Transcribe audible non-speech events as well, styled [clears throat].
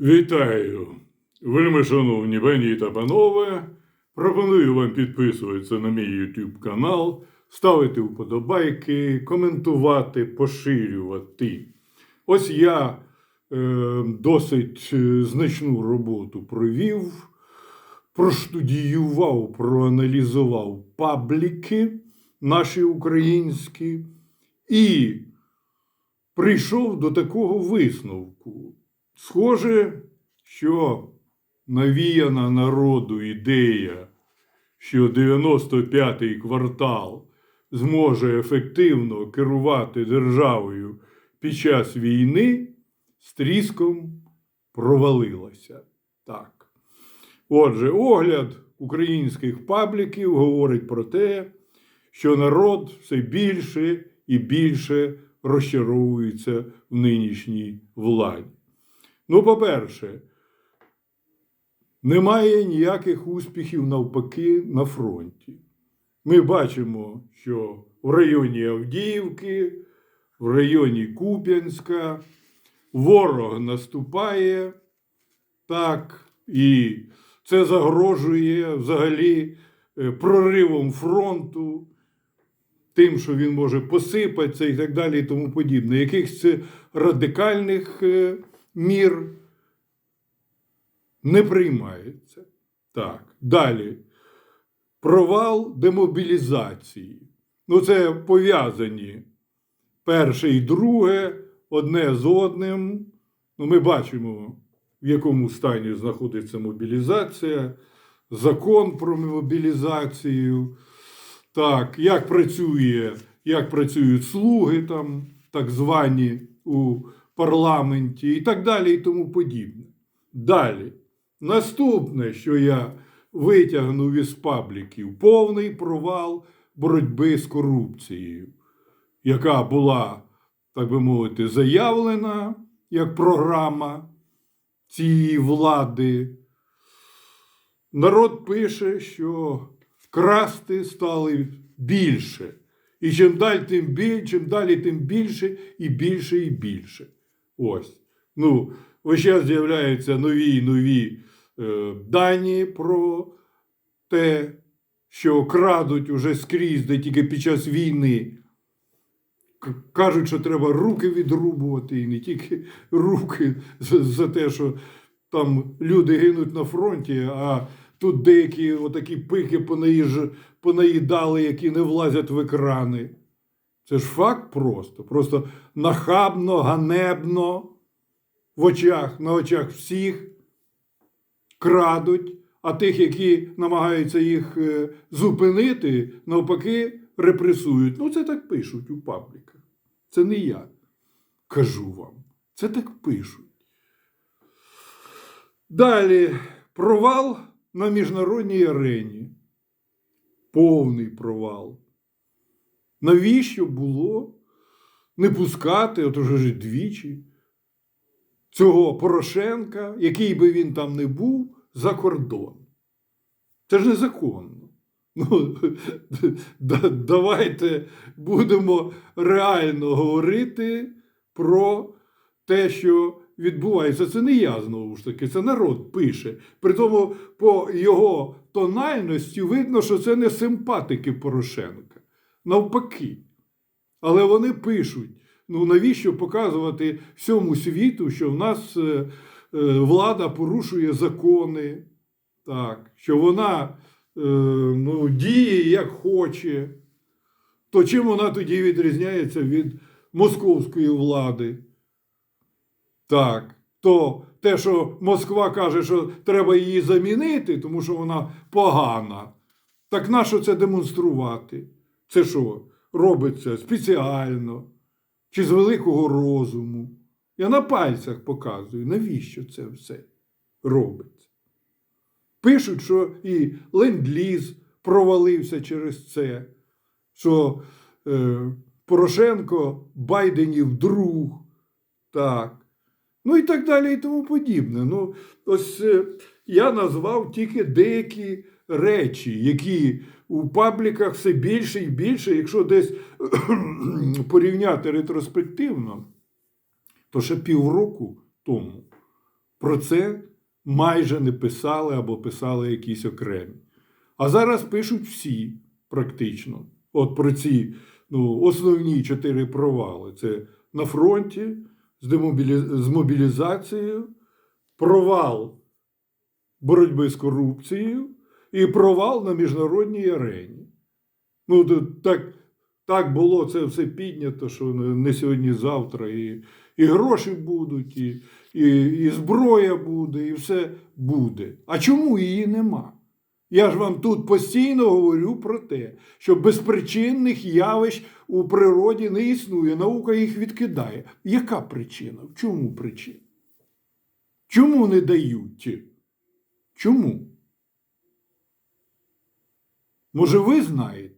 Вітаю, вельми шановні пані та панове. Пропоную вам підписуватися на мій YouTube канал, ставити вподобайки, коментувати, поширювати. Ось я е, досить е, значну роботу провів, проштудіював, проаналізував пабліки наші українські і прийшов до такого висновку. Схоже, що навіяна народу ідея, що 95-й квартал зможе ефективно керувати державою під час війни, з тріском провалилася. Так. Отже, огляд українських пабліків говорить про те, що народ все більше і більше розчаровується в нинішній владі. Ну, по-перше, немає ніяких успіхів навпаки на фронті. Ми бачимо, що в районі Авдіївки, в районі Куп'янська ворог наступає, так, і це загрожує взагалі е, проривом фронту, тим, що він може посипатися і так далі, і тому подібне. Якихось це радикальних е, мір не приймається. Так. Далі. Провал демобілізації. Ну, це пов'язані перше і друге, одне з одним. Ну, ми бачимо, в якому стані знаходиться мобілізація, закон про мобілізацію. Так, як працює, як працюють слуги там, так звані у парламенті, і так далі, і тому подібне. Далі. Наступне, що я витягнув із пабліків, повний провал боротьби з корупцією, яка була, так би мовити, заявлена як програма цієї влади. Народ пише, що красти стали більше. І чим далі, тим більше, чим далі, тим більше і більше і більше. Ось. Ну, ось зараз з'являються нові і нові е, дані про те, що крадуть уже скрізь, де тільки під час війни. Кажуть, що треба руки відрубувати, і не тільки руки за, те, що там люди гинуть на фронті, а тут деякі отакі пики понаїдали, які не влазять в екрани. Це ж факт просто. Просто нахабно, ганебно в очах, на очах всіх крадуть, а тих, які намагаються їх е, зупинити, навпаки, репресують. Ну, це так пишуть у пабліках. Це не я кажу вам. Це так пишуть. Далі провал на міжнародній арені. Повний провал. Навіщо було не пускати, от уже двічі, цього Порошенка, який би він там не був, за кордон? Це ж незаконно. Ну, [laughs] давайте будемо реально говорити про те, що відбувається. Це не я знову ж таки, це народ пише. При тому по його тональності видно, що це не симпатики Порошенка. Навпаки. Але вони пишуть: ну навіщо показувати всьому світу, що в нас е, е, влада порушує закони, так, що вона е, ну, діє як хоче. То чим вона тоді відрізняється від московської влади? Так, то те, що Москва каже, що треба її замінити, тому що вона погана. Так нащо це демонструвати? Це що, робиться спеціально чи з великого розуму? Я на пальцях показую, навіщо це все робиться. Пишуть, що і ленд-ліз провалився через це, що е, Порошенко Байденів друг. Так. Ну і так далі, і тому подібне. Ну, ось е, я назвав тільки деякі речі, які у пабліках все більше і більше, якщо десь [clears throat] порівняти ретроспективно, то ще півроку тому про це майже не писали або писали якісь окремі. А зараз пишуть всі практично. От про ці ну, основні чотири провали: це на фронті з, демобілі... з мобілізацією, провал боротьби з корупцією і провал на міжнародній арені. Ну, так, так було це все піднято, що не сьогодні-завтра і, і гроші будуть, і, і, і зброя буде, і все буде. А чому її нема? Я ж вам тут постійно говорю про те, що безпричинних явищ у природі не існує, наука їх відкидає. Яка причина? В чому причина? Чому не дають? Чому? Може, ви знаєте?